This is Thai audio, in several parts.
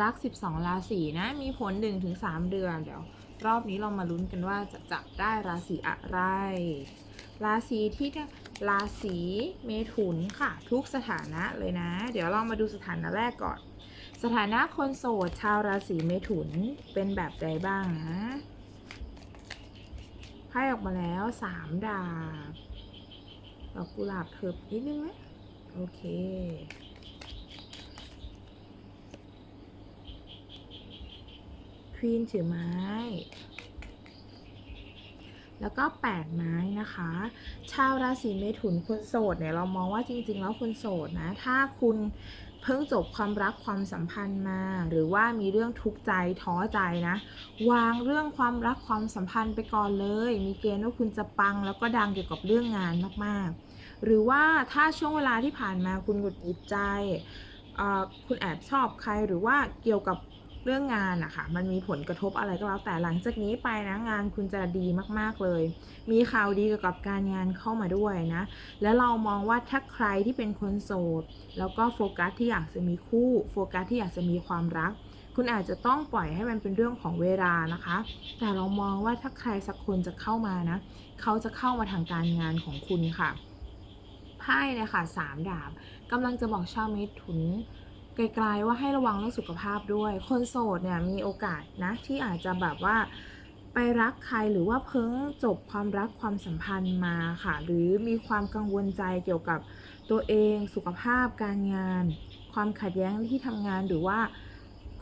รัก 12 ราศีนะ มีผล 1-3 เดือน เดี๋ยว รอบนี้เรามาลุ้นกันว่าจะจับได้ราศีอะไร ราศีที่ราศีเมถุนค่ะ ทุกสถานะเลยนะ เดี๋ยวเรามาดูสถานะแรกก่อน สถานะคนโสดชาวราศีเมถุนเป็นแบบใดบ้างนะไพ่ออกมาแล้วสามดาบดอกกุหลาบเถิบนิดนึงไหมโอเค วีนถือไม้ แล้วก็แปดไม้นะคะ ชาวราศีเมถุนคนโสดเนี่ยเรามองว่าจริง ๆ แล้วคนโสดนะ ถ้าคุณเพิ่งจบความรักความสัมพันธ์มา หรือว่ามีเรื่องทุกข์ใจท้อใจนะ วางเรื่องความรักความสัมพันธ์ไปก่อนเลย มีเกณฑ์ว่าคุณจะปังแล้วก็ดังเกี่ยวกับเรื่องงานมากๆ หรือว่าถ้าช่วงเวลาที่ผ่านมาคุณหงุดหงิดใจคุณแอบชอบใครหรือว่าเกี่ยวกับ เรื่องงานอะค่ะมันมีผลกระทบอะไรก็แล้วแต่หลังจากนี้ไปนะงานคุณจะดีมากๆเลย มีข่าวดีเกี่ยวกับการงานเข้ามาด้วยนะ แล้วเรามองว่าถ้าใครที่เป็นคนโสด แล้วก็โฟกัสที่อยากจะมีคู่โฟกัสที่อยากจะมีความรัก คุณอาจจะต้องปล่อยให้มันเป็นเรื่องของเวลานะคะ แต่เรามองว่าถ้าใครสักคนจะเข้ามานะ เขาจะเข้ามาทางการงานของคุณค่ะไพ่เนี่ยค่ะสามดาบกำลังจะบอกชาวเมถุน ไกลๆว่าให้ระวังเรื่องสุขภาพด้วย คนโสดเนี่ยมีโอกาสนะที่อาจจะแบบว่าไปรักใครหรือว่าเพิ่งจบความรักความสัมพันธ์มาค่ะ หรือมีความกังวลใจเกี่ยวกับตัวเองสุขภาพการงาน ความขัดแย้งที่ทำงานหรือว่า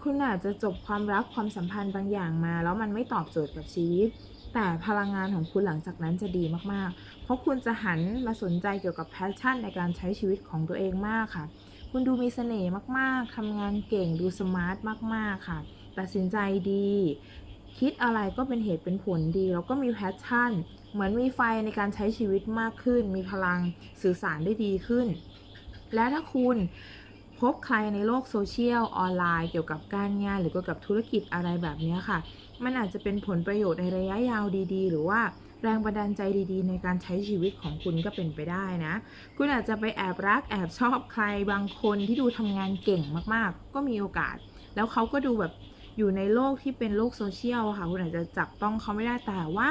คุณอาจจะจบความรักความสัมพันธ์บางอย่างมา แล้วมันไม่ตอบโจทย์กับชีวิต แต่พลังงานของคุณหลังจากนั้นจะดีมากๆ เพราะคุณจะหันมาสนใจเกี่ยวกับแพชชั่นในการใช้ชีวิตของตัวเองมากค่ะ คุณดูมีเสน่ห์มากๆทำงานเก่งดูสมาร์ทมากๆค่ะ ตัดสินใจดี คิดอะไรก็เป็นเหตุเป็นผลดี แล้วก็มีแพชชั่น เหมือนมีไฟในการใช้ชีวิตมากขึ้น มีพลังสื่อสารได้ดีขึ้น และถ้าคุณพบใครในโลกโซเชียลออนไลน์เกี่ยวกับการงาน หรือเกี่ยวกับธุรกิจอะไรแบบนี้ค่ะ มันอาจจะเป็นผลประโยชน์ในระยะยาวดี ๆ หรือว่า แรงบันดาลใจดีๆ ในการใช้ชีวิตของคุณก็เป็นไปได้นะ คุณอาจจะไปแอบรักแอบชอบใครบางคนที่ดูทำงานเก่งมากๆ ก็มีโอกาส แล้วเขาก็ดูแบบอยู่ในโลกที่เป็นโลกโซเชียลค่ะ คุณอาจจะจับต้องเขาไม่ได้แต่ว่า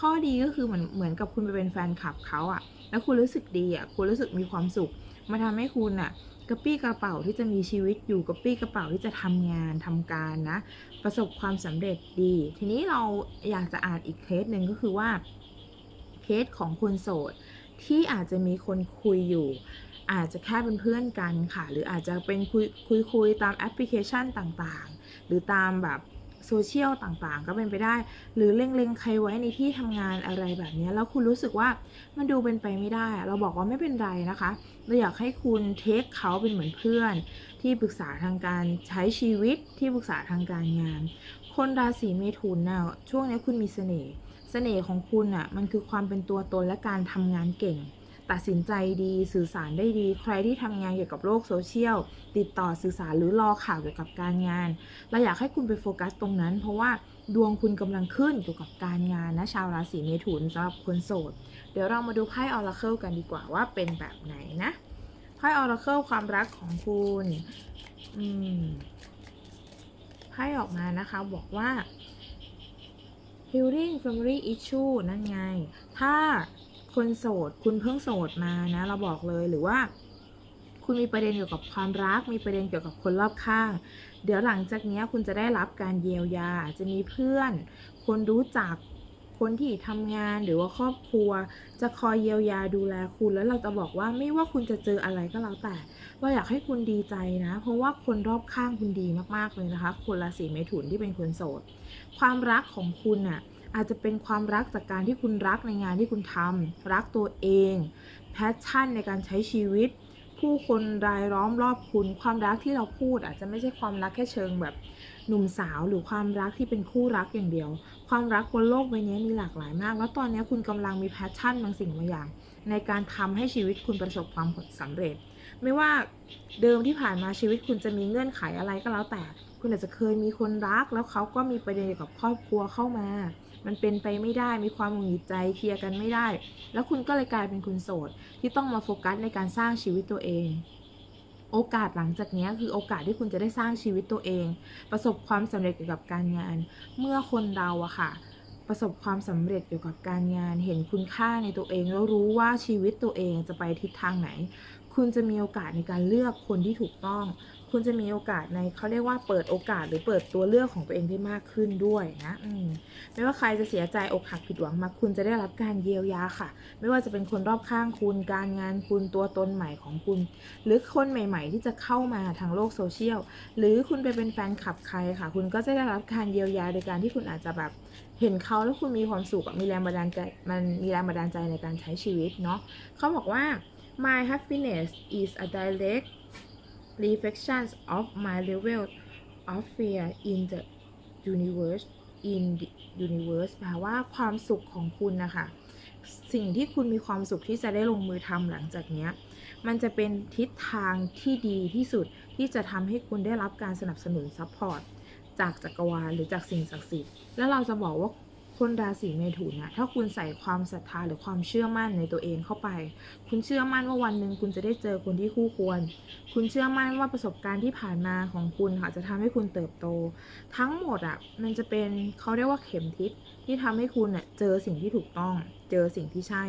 ข้อดีก็คือเหมือนเหมือนกับคุณไปเป็นแฟนคลับเขาอะแล้วคุณรู้สึกดีอะคุณรู้สึกมีความสุขมาทำให้คุณอะ กระปี้กระเป๋าที่จะมีชีวิตอยู่กระปี้กระเป๋าที่จะทำงานทำการนะ ประสบความสำเร็จดี ทีนี้เราอยากจะอ่านอีกเคสหนึ่งก็คือว่าเคสของคนโสดที่อาจจะมีคนคุยอยู่ อาจจะแค่เป็นเพื่อนกันค่ะ หรืออาจจะเป็นคุยคุยคุยตามแอปพลิเคชันต่างๆ หรือตามแบบ โซเชียลต่างๆ ก็เป็นไปได้ หรือเล็งๆ ใครไว้ในที่ทำงานอะไรแบบนี้ แล้วคุณรู้สึกว่ามันดูเป็นไปไม่ได้ เราบอกว่าไม่เป็นไรนะคะ เราอยากให้คุณเทคเขาเป็นเหมือนเพื่อน ที่ปรึกษาทางการใช้ชีวิตที่ปรึกษาทางการงาน คนราศีเมถุนน่ะช่วงนี้คุณมีเสน่ห์เสน่ห์ของคุณอะมันคือความเป็นตัวตนและการทำงานเก่ง ตัดสินใจดีสื่อสารได้ดี ใครที่ทำงานเกี่ยวกับโลกโซเชียลติดต่อสื่อสารหรือรอข่าวเกี่ยวกับการงาน เราอยากให้คุณไปโฟกัสตรงนั้น เพราะว่าดวงคุณกำลังขึ้นเกี่ยวกับการงานนะชาวราศีเมถุนสำหรับคนโสด เดี๋ยวเรามาดูไพ่ออราเคิลกันดีกว่าว่าเป็นแบบไหนนะไพ่ออราเคิลความรักของคุณอืมไพ่ออกมานะคะบอกว่า healing family issue นั่นไง ถ้า คนโสด คุณเพิ่งโสดมานะ เราบอกเลยหรือว่า คุณมีประเด็นเกี่ยวกับความรัก มีประเด็นเกี่ยวกับคนรอบข้าง เดี๋ยวหลังจากนี้คุณจะได้รับการเยียวยาจะมีเพื่อน คนรู้จักคนที่ทำงานหรือว่าครอบครัว จะคอยเยียวยาดูแลคุณแล้วเราจะบอกว่าไม่ว่าคุณจะเจออะไรก็แล้วแต่ เราอยากให้คุณดีใจนะ เพราะว่าคนรอบข้างคุณดีมากๆเลยนะคะ คนราศีเมถุนที่เป็นคนโสด ความรักของคุณน่ะ อาจจะเป็นความรักจากการที่คุณรักในงานที่คุณทำรักตัวเองแพชชั่นในการใช้ชีวิต ผู้คนรายล้อมรอบคุณ ความรักที่เราพูด อาจจะไม่ใช่ความรักแค่เชิงแบบหนุ่มสาวหรือความรักที่เป็นคู่รักอย่างเดียว ความรักบนโลกใบนี้มีหลากหลายมาก แล้วตอนนี้คุณกำลังมีแพชชั่นบางสิ่งบางอย่าง ในการทำให้ชีวิตคุณประสบความสำเร็จ ไม่ว่าเดิมที่ผ่านมาชีวิตคุณจะมีเงื่อนไขอะไรก็แล้วแต่ คุณอาจจะเคยมีคนรัก แล้วเขาก็มีประเด็นเกี่ยกับครอบครัวเข้ามา มันเป็นไปไม่ได้มีความหงุดหงิดใจเคลียร์กันไม่ได้ แล้วคุณก็เลยกลายเป็นคนโสด ที่ต้องมาโฟกัสในการสร้างชีวิตตัวเอง โอกาสหลังจากนี้คือโอกาสที่คุณจะได้สร้างชีวิตตัวเอง ประสบความสำเร็จเกี่ยวกับการงาน เมื่อคนเราอะค่ะประสบความสำเร็จเกี่ยวกับการงาน เห็นคุณค่าในตัวเอง แล้วรู้ว่าชีวิตตัวเองจะไปทิศทางไหน คุณจะมีโอกาสในการเลือกคนที่ถูกต้อง คุณจะมีโอกาสในเขาเรียกว่าเปิดโอกาสหรือเปิดตัวเลือกของตัวเองได้มากขึ้นด้วยนะมไม่ว่าใครจะเสียใจอกหักผิดหวังมาคุณจะได้รับการเยียวยาค่ะ ไม่ว่าจะเป็นคนรอบข้างคุณการงานคุณตัวตนใหม่ของคุณ หรือคนใหม่ ๆ ที่จะเข้ามาทางโลกโซเชียลหรือคุณไปเป็นแฟนคลับใครค่ะ คุณก็จะได้รับการเยียวยาโดยการที่คุณอาจจะแบบเห็นเขาแล้วคุณมีความสุขมีแรงบันดาลใจมันมีแรงบันดาลใจในการใช้ชีวิตเนาะเขาบอกว่า my happiness is a direct reflection of my level of fear in the universe in the universe แปลว่าความสุขของคุณนะคะสิ่งที่คุณมีความสุขที่จะได้ลงมือทำหลังจากนี้มันจะเป็นทิศทางที่ดีที่สุดที่จะทำให้คุณได้รับการสนับสนุนซัพพอร์ตจากจักรวาลหรือจากสิ่งศักดิ์สิทธิ์ แล้วเราจะบอกว่า คนราศีเมถุนนะถ้าคุณใส่ความศรัทธาหรือความเชื่อมั่นในตัวเองเข้าไป คุณเชื่อมั่นว่าวันหนึ่งคุณจะได้เจอคนที่คู่ควร คุณเชื่อมั่นว่าประสบการณ์ที่ผ่านมาของคุณค่ะจะทำให้คุณเติบโต ทั้งหมดอะมันจะเป็นเขาเรียกว่าเข็มทิศที่ทำให้คุณอะเจอสิ่งที่ถูกต้อง เจอสิ่งที่ใช่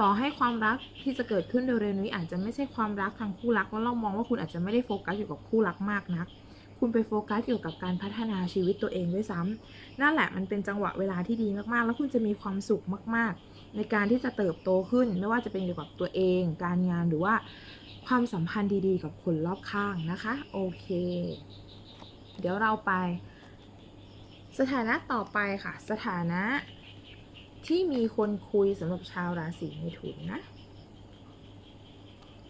ต่อให้ความรักที่จะเกิดขึ้นเร็วๆนี้อาจจะไม่ใช่ความรักทางคู่รักแล้วเรามองว่าคุณอาจจะไม่ได้โฟกัสอยู่กับคู่รักมากนัก คุณไปโฟกัสเกี่ยวกับการพัฒนาชีวิตตัวเองด้วยซ้ำนั่นแหละมันเป็นจังหวะเวลาที่ดีมากๆ แล้วคุณจะมีความสุขมาก ๆ ในการที่จะเติบโตขึ้น ไม่ว่าจะเป็นเกี่ยวกับตัวเอง การงานหรือว่าความสัมพันธ์ดีๆ กับคนรอบข้างนะคะ โอเค เดี๋ยวเราไป สถานะต่อไปค่ะ สถานะที่มีคนคุยสำหรับชาวราศีเมถุนนะ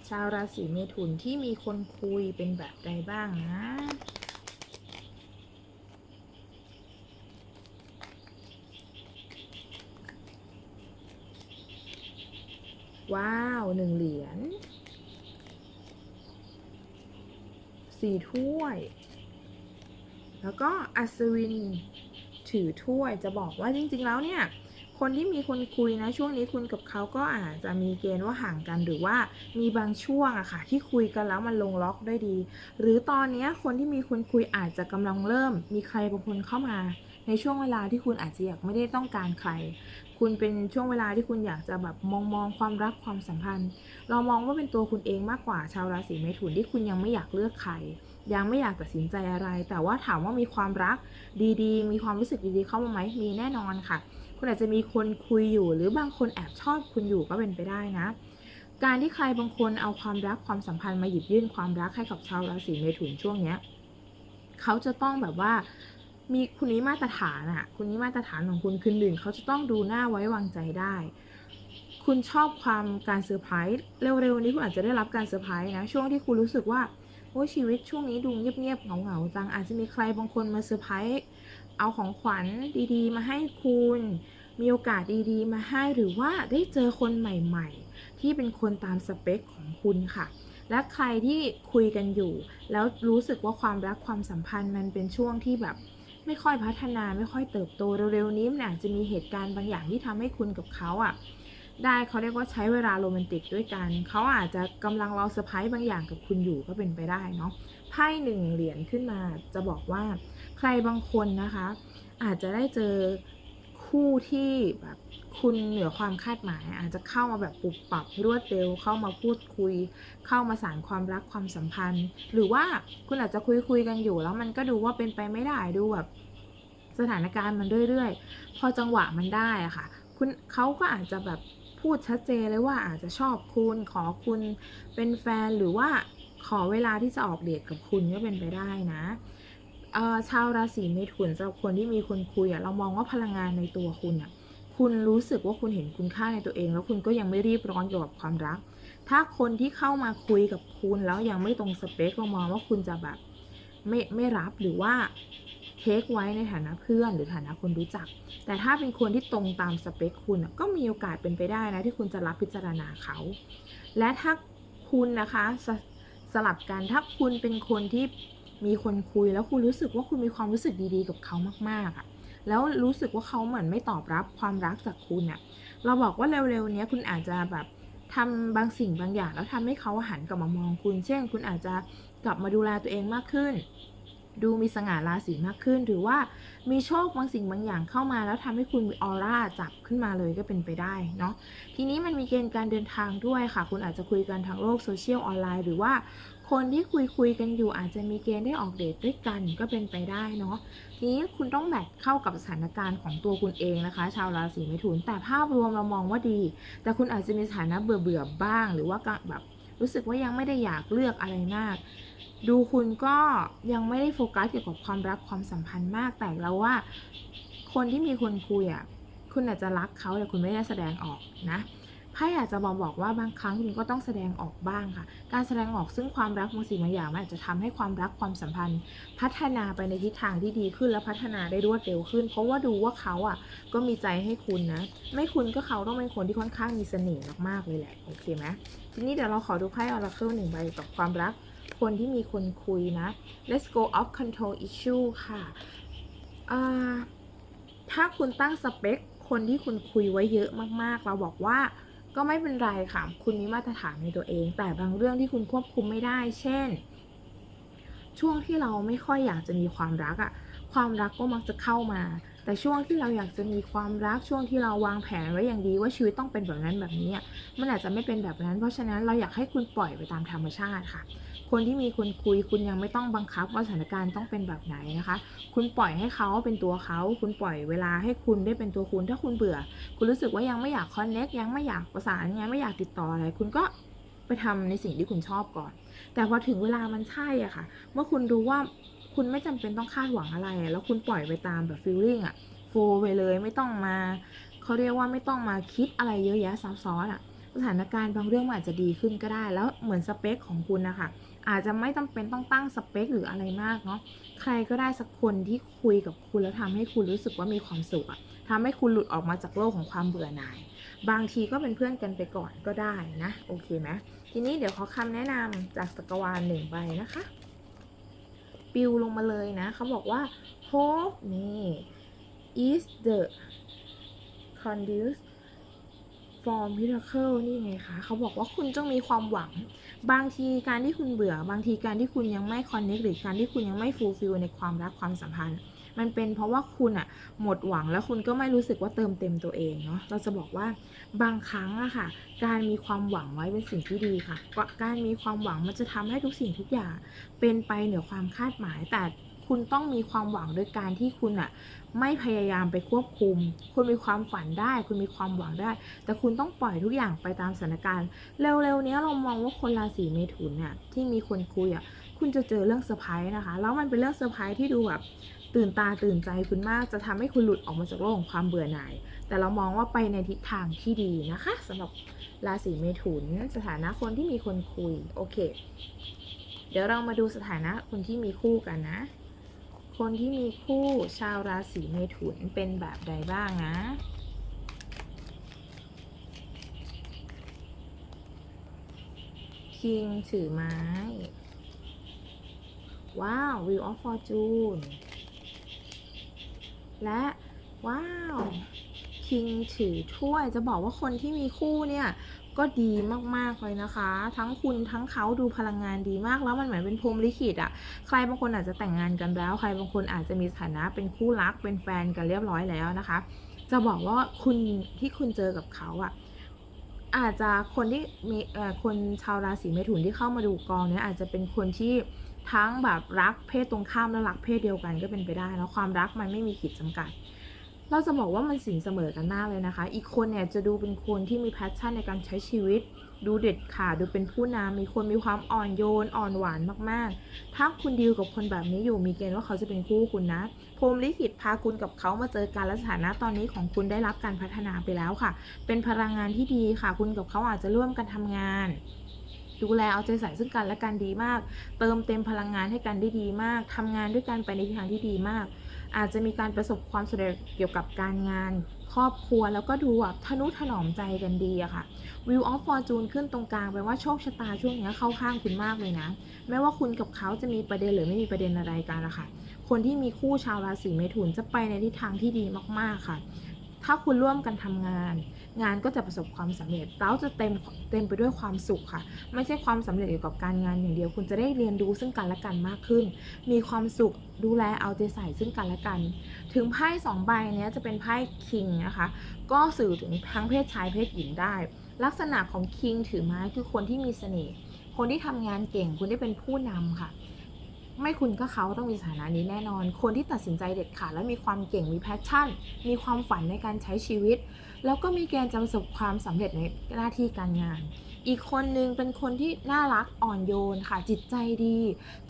ชาวราศีเมถุนที่มีคนคุยเป็นแบบใดบ้างนะ ว้าวหนึ่งเหรียญสี่ถ้วย แล้วก็อัศวินถือถ้วยจะบอกว่าจริงๆแล้วเนี่ย คนที่มีคนคุยนะช่วงนี้คุณกับเขาก็อาจจะมีเกณฑ์ว่าห่างกันหรือว่ามีบางช่วงอะค่ะ ที่คุยกันแล้วมันลงล็อกได้ดี หรือตอนนี้คนที่มีคนคุยอาจจะกำลังเริ่ม มีใครบางคนเข้ามา ในช่วงเวลาที่คุณอาจจะอยากไม่ได้ต้องการใคร คุณเป็นช่วงเวลาที่คุณอยากจะแบบมองมองความรักความสัมพันธ์ เรามองว่าเป็นตัวคุณเองมากกว่าชาวราศีเมถุนที่คุณยังไม่อยากเลือกใคร ยังไม่อยากตัดสินใจอะไร แต่ว่าถามว่ามีความรักดีๆ มีความรู้สึกดีๆ เข้ามาไหมมีแน่นอนค่ะ คุณอาจจะมีคนคุยอยู่ หรือบางคนแอบชอบคุณอยู่ก็เป็นไปได้นะการที่ใครบางคนเอาความรักความสัมพันธ์มาหยิบยื่นความรักให้กับชาวราศีเมถุนช่วงเนี้ยเขาจะต้องแบบว่า มีคุณนี้มาตรฐานอะคุณนี้มาตรฐานของคุณคือหนึ่งเขาจะต้องดูหน้าไว้วางใจได้ คุณชอบความการเซอร์ไพรส์เร็วๆนี้คุณอาจจะได้รับการเซอร์ไพรส์นะช่วงที่คุณรู้สึกว่าโอ้ชีวิตช่วงนี้ดูเงียบๆเหงาๆจังอาจจะมีใครบางคนมาเซอร์ไพรส์เอาของขวัญดีๆ มาให้คุณ มีโอกาสดีๆ มาให้หรือว่าได้เจอคนใหม่ๆ ที่เป็นคนตามสเปคของคุณค่ะและใครที่คุยกันอยู่ แล้วรู้สึกว่าความรักความสัมพันธ์มันเป็นช่วงที่แบบ ไม่ค่อยพัฒนาไม่ค่อยเติบโตเร็วๆนี้มันอาจจะมีเหตุการณ์บางอย่างที่ทำให้คุณกับเขาอะได้เขาเรียกว่าใช้เวลาโรแมนติกด้วยกัน เขาอาจจะกำลังรอเซอร์ไพรส์บางอย่างกับคุณอยู่ก็เป็นไปได้เนาะไพ่หนึ่งเหรียญขึ้นมาจะบอกว่าใครบางคนนะคะ อาจจะได้เจอคู่ที่แบบ คุณเหนือความคาดหมาย อาจจะเข้ามาแบบปุบปับรวดเร็ว เข้ามาพูดคุย เข้ามาสานความรักความสัมพันธ์ หรือว่าคุณอาจจะคุยคุยกันอยู่ แล้วมันก็ดูว่าเป็นไปไม่ได้ดูแบบสถานการณ์มันเรื่อยๆ พอจังหวะมันได้อะค่ะคุณเขาก็อาจจะแบบพูดชัดเจนเลยว่าอาจจะชอบคุณขอคุณเป็นแฟนหรือว่าขอเวลาที่จะออกเดทกับคุณก็เป็นไปได้นะชาวราศีเมถุนสำหรับคนที่มีคนคุยอะเรามองว่าพลังงานในตัวคุณอะ คุณรู้สึกว่าคุณเห็นคุณค่าในตัวเอง แล้วคุณก็ยังไม่รีบร้อนเกี่ยวกับความรัก ถ้าคนที่เข้ามาคุยกับคุณแล้วยังไม่ตรงสเปคเรามองว่าคุณจะแบบไม่ไม่รับหรือว่าเทคไว้ในฐานะเพื่อนหรือฐานะคนรู้จัก แต่ถ้าเป็นคนที่ตรงตามสเปคคุณก็มีโอกาสเป็นไปได้นะที่คุณจะรับพิจารณาเขา และถ้าคุณนะคะสสลับกันถ้าคุณเป็นคนที่มีคนคุยแล้วคุณรู้สึกว่าคุณมีความรู้สึกดีๆ กับเขามากๆอะ แล้วรู้สึกว่าเขาเหมือนไม่ตอบรับความรักจากคุณอะเราบอกว่าเร็วๆนี้คุณอาจจะแบบทำบางสิ่งบางอย่าง แล้วทำให้เขาหันกลับมามองคุณ เช่น คุณอาจจะกลับมาดูแลตัวเองมากขึ้น ดูมีสง่าราศีมากขึ้น หรือว่ามีโชคบางสิ่งบางอย่างเข้ามา แล้วทำให้คุณมีออร่าจับขึ้นมาเลยก็เป็นไปได้เนาะ ทีนี้มันมีเกณฑ์การเดินทางด้วยค่ะ คุณอาจจะคุยกันทางโลกโซเชียลออนไลน์หรือว่า คนที่คุยคุยกันอยู่อาจจะมีเกณฑ์ได้ออกเดทด้วยกันก็เป็นไปได้เนาะทีนี้คุณต้องแมทเข้ากับสถานการณ์ของตัวคุณเองนะคะ ชาวราศีเมถุน แต่ภาพรวมเรามองว่าดี แต่คุณอาจจะมีสถานะเบื่อเบื่อบ้าง หรือว่าแบบรู้สึกว่ายังไม่ได้อยากเลือกอะไรมากดูคุณก็ยังไม่ได้โฟกัสเกี่ยวกับความรักความสัมพันธ์มากแต่เราว่า คนที่มีคนคุยอะคุณอาจจะรักเขาแต่คุณไม่ได้แสดงออกนะ ไพ่อาจจะบอกบอกว่าบางครั้งคุณก็ต้องแสดงออกบ้างค่ะ การแสดงออกซึ่งความรักบางสิ่งบางอย่างมันอาจจะทำให้ความรักความสัมพันธ์ พัฒนาไปในทิศทางที่ดีขึ้นและพัฒนาได้รวดเร็วขึ้น เพราะว่าดูว่าเขาอะก็มีใจให้คุณนะ ไม่คุณก็เขาต้องเป็นคนที่ค่อนข้างมีเสน่ห์มากๆเลยแหละโอเคไหมทีนี้เดี๋ยวเราขอดูไพ่ออราเคิลหนึ่งใบกับความรัก คนที่มีคนคุยนะ let's go off control issue ค่ะถ้าคุณตั้งสเปคคนที่คุณคุยไว้เยอะมากๆ เราบอกว่า ก็ไม่เป็นไรค่ะ คุณมีมาตรฐานในตัวเอง แต่บางเรื่องที่คุณควบคุมไม่ได้ เช่น ช่วงที่เราไม่ค่อยอยากจะมีความรักอะความรักก็มักจะเข้ามา แต่ช่วงที่เราอยากจะมีความรักช่วงที่เราวางแผนไว้อย่างดีว่าชีวิตต้องเป็นแบบนั้นแบบนี้มันอาจจะไม่เป็นแบบนั้น เพราะฉะนั้นเราอยากให้คุณปล่อยไปตามธรรมชาติค่ะ คนที่มีคนคุยคุณยังไม่ต้องบังคับว่าสถานการณ์ต้องเป็นแบบไหนนะคะ คุณปล่อยให้เขาเป็นตัวเขา คุณปล่อยเวลาให้คุณได้เป็นตัวคุณ ถ้าคุณเบื่อ คุณรู้สึกว่ายังไม่อยากคอนเน็กยังไม่อยากประสานยังไม่อยากติดต่ออะไร คุณก็ไปทำในสิ่งที่คุณชอบก่อน แต่พอถึงเวลามันใช่อะค่ะ เมื่อคุณรู้ว่าคุณไม่จำเป็นต้องคาดหวังอะไร แล้วคุณปล่อยไปตามแบบฟีลลิ่งอะโฟไปเลยไม่ต้องมาเขาเรียกว่าไม่ต้องมาคิดอะไรเยอะแยะซับซ้อนอะสถานการณ์บางเรื่องมันอาจจะดีขึ้นก็ได้ แล้วเหมือนสเปคของคุณนะคะ อาจจะไม่จำเป็นต้องตั้งสเปคหรืออะไรมากเนาะใครก็ได้สักคนที่คุยกับคุณแล้วทำให้คุณรู้สึกว่ามีความสุขอะทำให้คุณหลุดออกมาจากโลกของความเบื่อหน่าย บางทีก็เป็นเพื่อนกันไปก่อนก็ได้นะ โอเคไหมทีนี้เดี๋ยวขอคำแนะนำจากจักวาลหนึ่งใบนะคะ ปิวลงมาเลยนะเขาบอกว่า hope นี่ is the conduce from miracle นี่ไงคะเขาบอกว่าคุณต้องมีความหวัง บางทีการที่คุณเบื่อ บางทีการที่คุณยังไม่คอนเนคหรือการที่คุณยังไม่ฟูลฟิลในความรักความสัมพันธ์ มันเป็นเพราะว่าคุณอะหมดหวังแล้วคุณก็ไม่รู้สึกว่าเติมเต็มตัวเองเนาะเราจะบอกว่าบางครั้งอะค่ะ การมีความหวังไว้เป็นสิ่งที่ดีค่ะ การมีความหวังมันจะทำให้ทุกสิ่งทุกอย่างเป็นไปเหนือความคาดหมายแต่ คุณต้องมีความหวังโดยการที่คุณอะไม่พยายามไปควบคุม คุณมีความฝันได้ คุณมีความหวังได้ แต่คุณต้องปล่อยทุกอย่างไปตามสถานการณ์ เร็วๆนี้เรามองว่าคนราศีเมถุนเนี่ยที่มีคนคุยอะคุณจะเจอเรื่องเซอร์ไพรส์นะคะ แล้วมันเป็นเรื่องเซอร์ไพรส์ที่ดูแบบตื่นตาตื่นใจคุณมาก จะทำให้คุณหลุดออกมาจากโลกของความเบื่อหน่าย แต่เรามองว่าไปในทิศทางที่ดีนะคะสำหรับราศีเมถุนสถานะคนที่มีคนคุย โอเค เดี๋ยวเรามาดูสถานะคนที่มีคู่กันนะ คนที่มีคู่ชาวราศีเมถุนเป็นแบบใดบ้างนะ คิงถือไม้ ว้าว Wheel of Fortune และ ว้าว คิงถือถ้วยจะบอกว่าคนที่มีคู่เนี่ย ก็ดีมากๆเลยนะคะ ทั้งคุณทั้งเขาดูพลังงานดีมาก แล้วมันเหมือนเป็นพรมลิขิตอะ่ะใครบางคนอาจจะแต่งงานกันแล้ว ใครบางคนอาจจะมีสถานะเป็นคู่รักเป็นแฟนกันเรียบร้อยแล้วนะคะ จะบอกว่าคุณที่คุณเจอกับเขาอะ่ะอาจจะคนที่มีคนชาวราศีเมถุนที่เข้ามาดูกองเนี่ยอาจจะเป็นคนที่ทั้งแบบรักเพศตรงข้ามและรักเพศเดียวกันก็เป็นไปได้แล้วความรักมันไม่มีขีดจำกัด เราจะบอกว่ามันสินเสมอกันมากเลยนะคะ อีกคนเนี่ยจะดูเป็นคนที่มีแพชชั่นในการใช้ชีวิต ดูเด็ดขาดดูเป็นผู้นำมีคนมีความอ่อนโยนอ่อนหวานมากๆ ถ้าคุณดีลกับคนแบบนี้อยู่มีเกณฑ์ว่าเขาจะเป็นคู่คุณนะพรมลิขิตพาคุณกับเขามาเจอกันและสถานะตอนนี้ของคุณได้รับการพัฒนาไปแล้วค่ะ เป็นพลังงานที่ดีค่ะ คุณกับเขาอาจจะร่วมกันทำงานดูแลเอาใจใส่ซึ่งกันและกันดีมาก เติมเต็มพลังงานให้กันได้ดีมากทำงานด้วยกันไปในทิศทางที่ดีมาก อาจจะมีการประสบความสำเร็จเกี่ยวกับการงาน ครอบครัวแล้วก็ดูแบบทนุถนอมใจกันดีอะค่ะวิวออฟฟอร์จูนขึ้นตรงกลางแปลว่าโชคชะตาช่วงนี้เข้าข้างคุณมากเลยนะ ไม่ว่าคุณกับเขาจะมีประเด็นหรือไม่มีประเด็นอะไรกันละค่ะ คนที่มีคู่ชาวราศีเมถุนจะไปในทิศทางที่ดีมากๆค่ะ ถ้าคุณร่วมกันทำงาน งานก็จะประสบความสำเร็จแล้วจะเต็มเต็มไปด้วยความสุขค่ะ ไม่ใช่ความสำเร็จเกี่ยวกับการงานอย่างเดียว คุณจะได้เรียนรู้ซึ่งกันและกันมากขึ้น มีความสุขดูแลเอาใจใส่ซึ่งกันและกัน ถึงไพ่สองใบเนี้ยจะเป็นไพ่คิงนะคะก็สื่อถึงทั้งเพศชายเพศหญิงได้ ลักษณะของคิงถือไม้คือคนที่มีเสน่ห์คนที่ทำงานเก่งคนที่เป็นผู้นำค่ะไม่คุณก็เขาต้องมีสถานะนี้แน่นอน คนที่ตัดสินใจเด็ดขาดและมีความเก่งมีแพชชั่น มีความฝันในการใช้ชีวิต แล้วก็มีเกณฑ์จะประสบความสำเร็จในหน้าที่การงาน อีกคนนึงเป็นคนที่น่ารักอ่อนโยนค่ะ จิตใจดี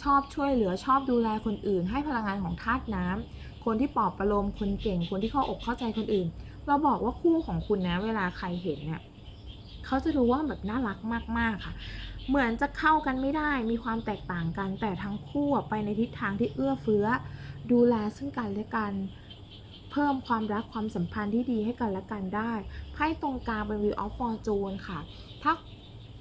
ชอบช่วยเหลือชอบดูแลคนอื่น ให้พลังงานของธาตุน้ำคนที่ปลอบประโลมคนเก่ง คนที่เข้าอกเข้าใจคนอื่น เราบอกว่าคู่ของคุณนะเวลาใครเห็นเนี่ยเขาจะรู้ว่าแบบน่ารักมากๆค่ะเหมือนจะเข้ากันไม่ได้มีความแตกต่างกัน แต่ทั้งคู่ไปในทิศทางที่เอื้อเฟื้อ ดูแลซึ่งกันและกัน เพิ่มความรักความสัมพันธ์ที่ดีให้กันและกันได้ไพ่ตรงกลางเป็น Wheel of Fortune ค่ะ ถ้า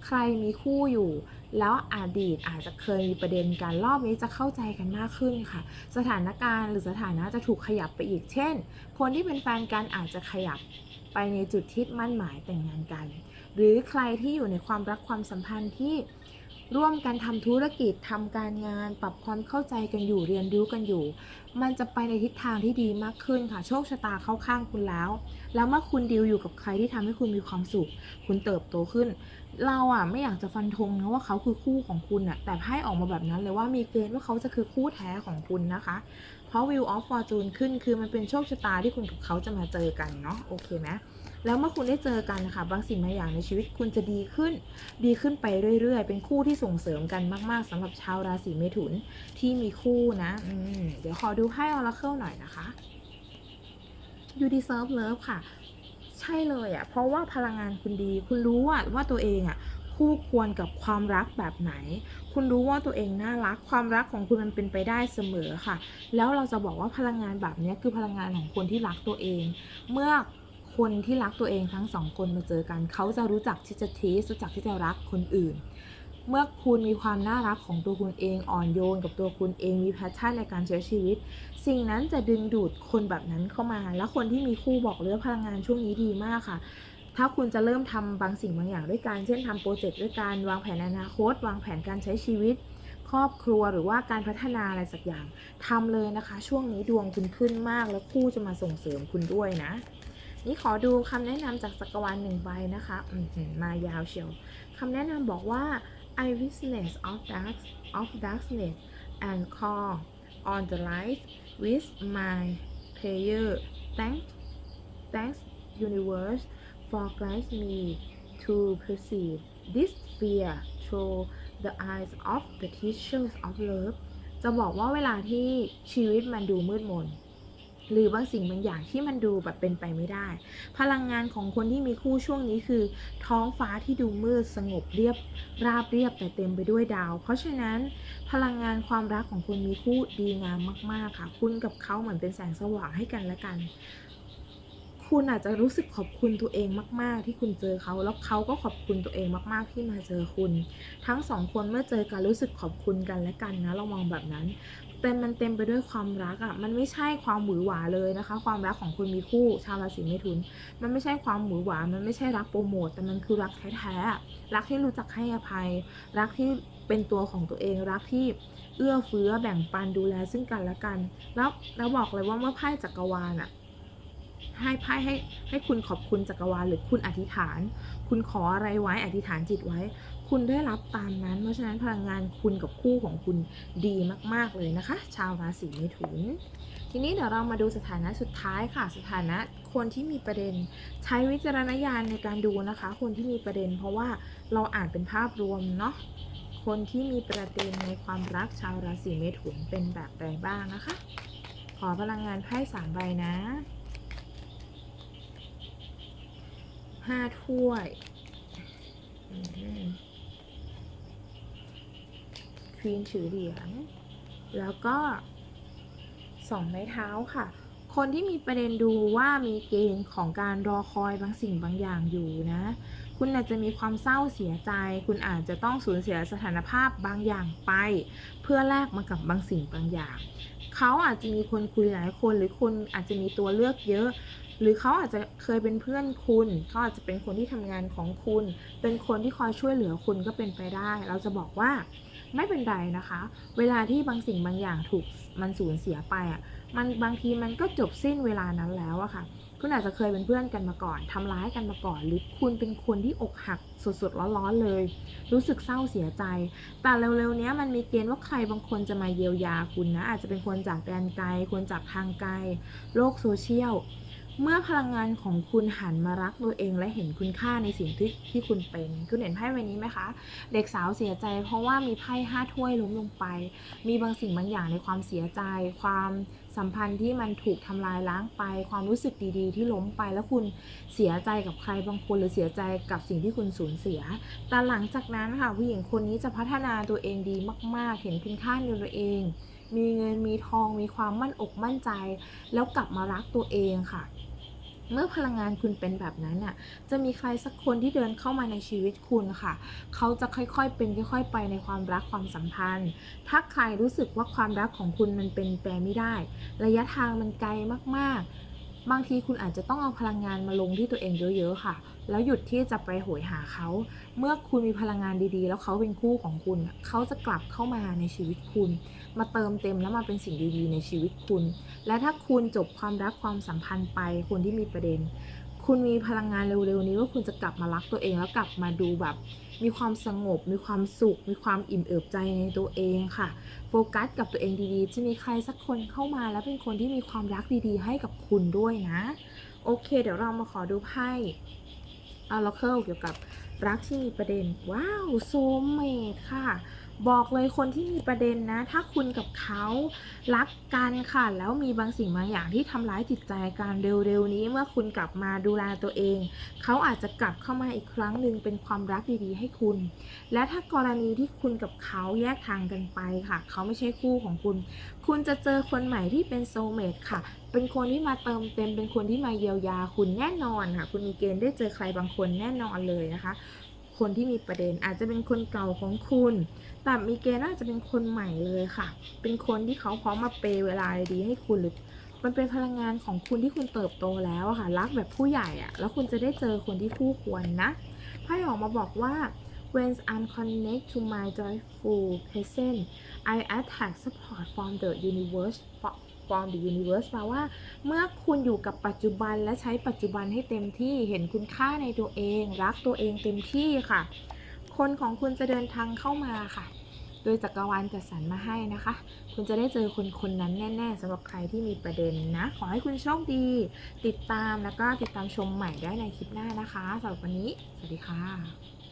ใครมีคู่อยู่ แล้วอดีตอาจจะเคยมีประเด็นกันรอบนี้จะเข้าใจกันมากขึ้นค่ะ สถานการณ์หรือสถานะจะถูกขยับไปอีก เช่น คนที่เป็นแฟนกันอาจจะขยับไปในจุดที่มั่นหมายแต่งงานกัน หรือใครที่อยู่ในความรักความสัมพันธ์ที่ ร่วมกันทำธุรกิจทำการงาน ปรับความเข้าใจกันอยู่เรียนรู้กันอยู่ มันจะไปในทิศทางที่ดีมากขึ้นค่ะ โชคชะตาเข้าข้างคุณแล้ว แล้วเมื่อคุณดีลอยู่กับใครที่ทำให้คุณมีความสุข คุณเติบโตขึ้น เราอะไม่อยากจะฟันธงนะว่าเขาคือคู่ของคุณอะแต่ไพ่ออกมาแบบนั้นเลยว่ามีเกณฑ์ว่าเขาจะคือคู่แท้ของคุณนะคะ เพราะ Wheel of Fortune ขึ้นคือมันเป็นโชคชะตาที่คุณกับเขาจะมาเจอกันเนาะโอเคไหม แล้วเมื่อคุณได้เจอกันนะคะบางสิ่งบางอย่างในชีวิตคุณจะดีขึ้น ดีขึ้นไปเรื่อย ๆ เป็นคู่ที่ส่งเสริมกันมาก ๆสำหรับชาวราศีเมถุนที่มีคู่นะอืเดี๋ยวขอดูไพ่ Oracle หน่อยนะคะ You deserve love ค่ะ ใช่เลยอะ่ะ เพราะว่าพลังงานคุณดี คุณรู้ว่าว่าตัวเองอะ่ะคู่ควรกับความรักแบบไหน คุณรู้ว่าตัวเองน่ารัก ความรักของคุณมันเป็นไปได้เสมอค่ะ แล้วเราจะบอกว่าพลังงานแบบนี้คือพลังงานของคนที่รักตัวเอง เมื่อ คนที่รักตัวเองทั้งสองคนมาเจอกัน เขาจะรู้จักที่จะทีสรู้จักที่จะรักคนอื่น เมื่อคุณมีความน่ารักของตัวคุณเองอ่อนโยนกับตัวคุณเองมีแพชชั่นในการใช้ชีวิต สิ่งนั้นจะดึงดูดคนแบบนั้นเข้ามา แล้วคนที่มีคู่บอกเลยว่าพลังงานช่วงนี้ดีมากค่ะถ้าคุณจะเริ่มทำบางสิ่งบางอย่างด้วยกัน เช่นทำโปรเจกต์ด้วยกันวางแผนอนาคต วางแผนการใช้ชีวิต ครอบครัวหรือว่าการพัฒนาอะไรสักอย่างทำเลยนะคะ ช่วงนี้ดวงคุณขึ้นมากแล้วคู่จะมาส่งเสริมคุณด้วยนะ นี่ขอดูคำแนะนำจากจักรวาลหนึ่งใบนะคะมายาวเชียวคำแนะนำบอกว่า I witness of dark of darkness and call on the light with my prayer thanks thanks universe for guide me to perceive this fear through the eyes of the teachers of love จะบอกว่าเวลาที่ชีวิตมันดูมืดมน หรือบางสิ่งบางอย่างที่มันดูแบบเป็นไปไม่ได้ พลังงานของคนที่มีคู่ช่วงนี้คือ ท้องฟ้าที่ดูมืดสงบเรียบราบเรียบแต่เต็มไปด้วยดาว เพราะฉะนั้นพลังงานความรักของคุณมีคู่ดีงามมาก ๆ ค่ะ คุณกับเขาเหมือนเป็นแสงสว่างให้กันและกัน คุณอาจจะรู้สึกขอบคุณตัวเองมาก ๆ ที่คุณเจอเขาแล้วเขาก็ขอบคุณตัวเองมากๆ ที่มาเจอคุณ ทั้งสองคนเมื่อเจอกันรู้สึกขอบคุณกันและกันนะเรามองแบบนั้น เป็นมันเต็มไปด้วยความรักอะ่ะ มันไม่ใช่ความหวือหวาเลยนะคะ ความรักของคุณมีคู่ชาวราศีเมถุน มันไม่ใช่ความหวือหวา มันไม่ใช่รักโปรโมท แต่มันคือรักแท้ๆ รักที่รู้จักให้อภัย รักที่เป็นตัวของตัวเอง รักที่เอื้อเฟื้อแบ่งปันดูแลซึ่งกันและกัน แล้วเราบอกเลยว่าเมื่อไพ่จักรวาลอะให้ไพ่ให้ให้คุณขอบคุณจักรวาลหรือคุณอธิษฐาน คุณขออะไรไว้อธิษฐานจิตไว้ คุณได้รับตามนั้น เพราะฉะนั้นพลังงานคุณกับคู่ของคุณดีมาก ๆ เลยนะคะ ชาวราศีเมถุน ทีนี้เดี๋ยวเรามาดูสถานะสุดท้ายค่ะ สถานะคนที่มีประเด็นใช้วิจารณญาณในการดูนะคะ คนที่มีประเด็น เพราะว่าเราอ่านเป็นภาพรวมเนาะคนที่มีประเด็นในความรักชาวราศีเมถุนเป็นแบบใดบ้างนะคะ ขอพลังงานไพ่สามใบนะห้าถ้วย ควีนถือเหรียญแล้วก็สองไม้เท้าค่ะ คนที่มีประเด็นดูว่ามีเกณฑ์ของการรอคอยบางสิ่งบางอย่างอยู่นะ คุณอาจจะมีความเศร้าเสียใจ คุณอาจจะต้องสูญเสียสถานภาพบางอย่างไป เพื่อแลกมากับบางสิ่งบางอย่าง เขาอาจจะมีคนคุยหลายคนหรือคุณอาจจะมีตัวเลือกเยอะหรือเขาอาจจะเคยเป็นเพื่อนคุณ เขาอาจจะเป็นคนที่ทำงานของคุณ เป็นคนที่คอยช่วยเหลือคุณก็เป็นไปได้ เราจะบอกว่า ไม่เป็นไรนะคะ เวลาที่บางสิ่งบางอย่างถูกมันสูญเสียไปอะมันบางทีมันก็จบสิ้นเวลานั้นแล้วอะค่ะ คุณอาจจะเคยเป็นเพื่อนกันมาก่อนทำร้ายกันมาก่อน หรือคุณเป็นคนที่อกหักสดๆร้อนๆเลย รู้สึกเศร้าเสียใจ แต่เร็วๆนี้มันมีเกณฑ์ว่าใครบางคนจะมาเยียวยาคุณนะ อาจจะเป็นคนจากแดนไกล คนจากทางไกล โลกโซเชียล เมื่อพลังงานของคุณหันมารักตัวเองและเห็นคุณค่าในสิ่งที่ที่คุณเป็น คุณเห็นไพ่ใบนี้ไหมคะ เด็กสาวเสียใจ เพราะว่ามีไพ่ห้าถ้วยล้มลงไป มีบางสิ่งบางอย่างในความเสียใจ ความสัมพันธ์ที่มันถูกทำลายล้างไป ความรู้สึกดีๆ ที่ล้มไป แล้วคุณเสียใจกับใครบางคนหรือเสียใจกับสิ่งที่คุณสูญเสีย แต่หลังจากนั้นค่ะผู้หญิงคนนี้จะพัฒนาตัวเองดีมาก ๆ เห็นคุณค่าในตัวเอง มีเงินมีทองมีความมั่นอกมั่นใจ แล้วกลับมารักตัวเองค่ะ เมื่อพลังงานคุณเป็นแบบนั้นน่ะจะมีใครสักคนที่เดินเข้ามาในชีวิตคุณค่ะ เขาจะค่อยๆเป็นค่อยๆไปในความรักความสัมพันธ์ ถ้าใครรู้สึกว่าความรักของคุณมันเป็นแปรไม่ได้ ระยะทางมันไกลมากๆบางทีคุณอาจจะต้องเอาพลังงานมาลงที่ตัวเองเยอะๆค่ะ แล้วหยุดที่จะไปโหยหาเขา เมื่อคุณมีพลังงานดีๆ แล้วเขาเป็นคู่ของคุณ เขาจะกลับเข้ามาในชีวิตคุณ มาเติมเต็มแล้วมาเป็นสิ่งดีๆในชีวิตคุณ และถ้าคุณจบความรักความสัมพันธ์ไปคนที่มีประเด็น คุณมีพลังงานเร็วๆนี้ว่าคุณจะกลับมารักตัวเองแล้วกลับมาดูแบบ มีความสงบ มีความสุข มีความอิ่มเอิบใจในตัวเองค่ะ โฟกัสกับตัวเองดีๆ จะมีใครสักคนเข้ามาแล้วเป็นคนที่มีความรักดีๆ ให้กับคุณด้วยนะ โอเค เดี๋ยวเรามาขอดูไพ่อาราเคิลเกี่ยวกับรักที่มีประเด็น ว้าวโซเมดค่ะ บอกเลยคนที่มีประเด็นนะ ถ้าคุณกับเขารักกันค่ะ แล้วมีบางสิ่งบางอย่างที่ทำร้ายจิตใจกันเร็วๆนี้ เมื่อคุณกลับมาดูแลตัวเอง เขาอาจจะกลับเข้ามาอีกครั้งหนึ่งเป็นความรักดีๆ ให้คุณ และถ้ากรณีที่คุณกับเขาแยกทางกันไปค่ะ เขาไม่ใช่คู่ของคุณ คุณจะเจอคนใหม่ที่เป็นโซเมตค่ะ เป็นคนที่มาเติมเต็ม เป็นคนที่มาเยียวยาคุณแน่นอนค่ะ คุณมีเกณฑ์ได้เจอใครบางคนแน่นอนเลยนะคะ คนที่มีประเด็นอาจจะเป็นคนเก่าของคุณ แต่มีเกณฑ์น่าจะเป็นคนใหม่เลยค่ะ เป็นคนที่เขาพร้อมมาเปย์เวลาดีให้คุณหรือมันเป็นพลังงานของคุณที่คุณเติบโตแล้วค่ะ รักแบบผู้ใหญ่อะแล้วคุณจะได้เจอคนที่คู่ควรนะไพ่ออกมาบอกว่า when I'm connect to my joyful present I attract support from the universe from the universe แปลว่า เมื่อคุณอยู่กับปัจจุบันและใช้ปัจจุบันให้เต็มที่เห็นคุณค่าในตัวเอง รักตัวเองเต็มที่ค่ะ คนของคุณจะเดินทางเข้ามาค่ะ โดยจักรวาลจัดสรรมาให้นะคะ คุณจะได้เจอคนคนนั้นแน่ ๆสำหรับใครที่มีประเด็นนะ ขอให้คุณโชคดี ติดตามแล้วก็ติดตามชมใหม่ได้ในคลิปหน้านะคะสำหรับวันนี้ สวัสดีค่ะ